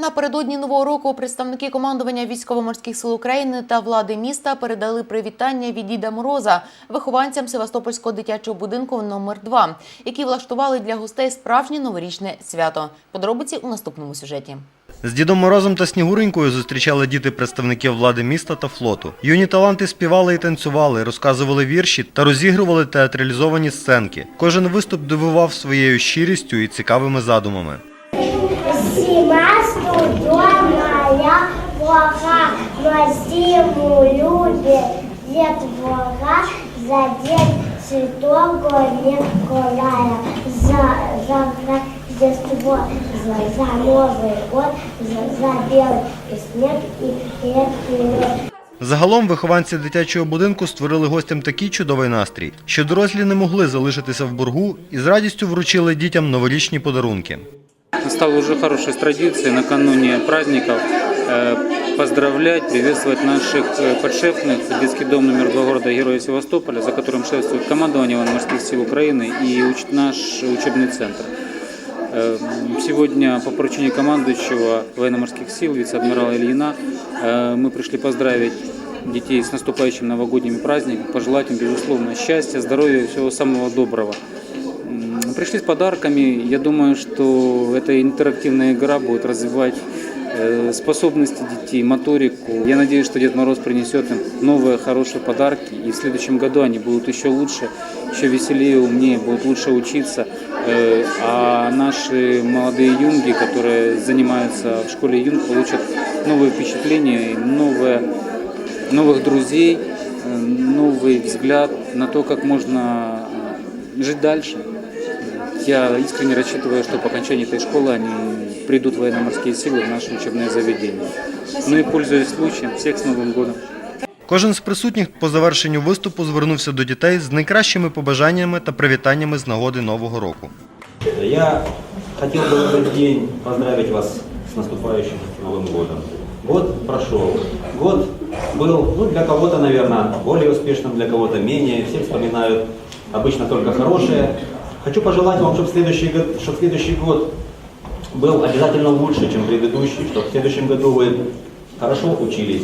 Напередодні нового року представники командування військово-морських сил України та влади міста передали привітання від Діда Мороза вихованцям Севастопольського дитячого будинку номер 2 які влаштували для гостей справжнє новорічне свято. Подробиці у наступному сюжеті. З Дідом Морозом та Снігуренькою зустрічали діти представників влади міста та флоту. Юні таланти співали і танцювали, розказували вірші та розігрували театралізовані сценки. Кожен виступ дивував своєю щирістю і цікавими задумами. Зима студеная, плоха, но зиму любит детвора за день святого Николая, за, за Рождество, за, за Новый год, за, за белый снег и крепкий лед. Загалом вихованці дитячого будинку створили гостям такий чудовий настрій, що дорослі не могли залишитися в боргу і з радістю вручили дітям новорічні подарунки. Стало уже хорошей традицией накануне праздников э, поздравлять, приветствовать наших э, подшефных, детский дом номер 2 города Героя Севастополя, за которым шествует командование военно-морских сил Украины и уч- наш учебный центр. Э, Сегодня по поручению командующего военно-морских сил, вице-адмирала Ильина, э, мы пришли поздравить детей с наступающим новогодними праздниками, пожелать им, безусловно, счастья, здоровья и всего самого доброго. М, Пришли с подарками. Я думаю, что эта интерактивная игра будет развивать э, способности детей, моторику. Я надеюсь, что Дед Мороз принесет им новые хорошие подарки, и в следующем году они будут еще лучше, еще веселее, умнее, будут лучше учиться. Э, А наши молодые юнги, которые занимаются в школе юнг, получат новые впечатления, новые, новых друзей, э, новый взгляд на то, как можно жить дальше. Я искренне рассчитываю, что по окончании этой школы они придут в военно-морские силы в наше учебное заведение. Ну и пользуясь случаем, всех с Новым годом! Кожен з присутніх по завершенню виступу звернувся до дітей з найкращими побажаннями та привітаннями з нагоди Нового року. Я хотел бы в этот день поздравить вас с наступающим Новым годом. Год прошел. Год был, ну, для кого-то, наверное, более успешным, для кого-то менее. Все вспоминают обычно только хорошее. Хочу пожелать вам, чтобы следующий год, чтобы следующий год был обязательно лучше, чем предыдущий, чтобы в следующем году вы хорошо учились,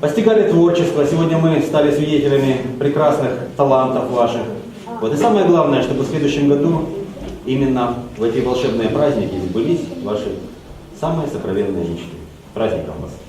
постигали творчество. Сегодня мы стали свидетелями прекрасных талантов ваших. Вот и самое главное, чтобы в следующем году именно в эти волшебные праздники сбылись ваши самые сокровенные мечты. Праздником вас!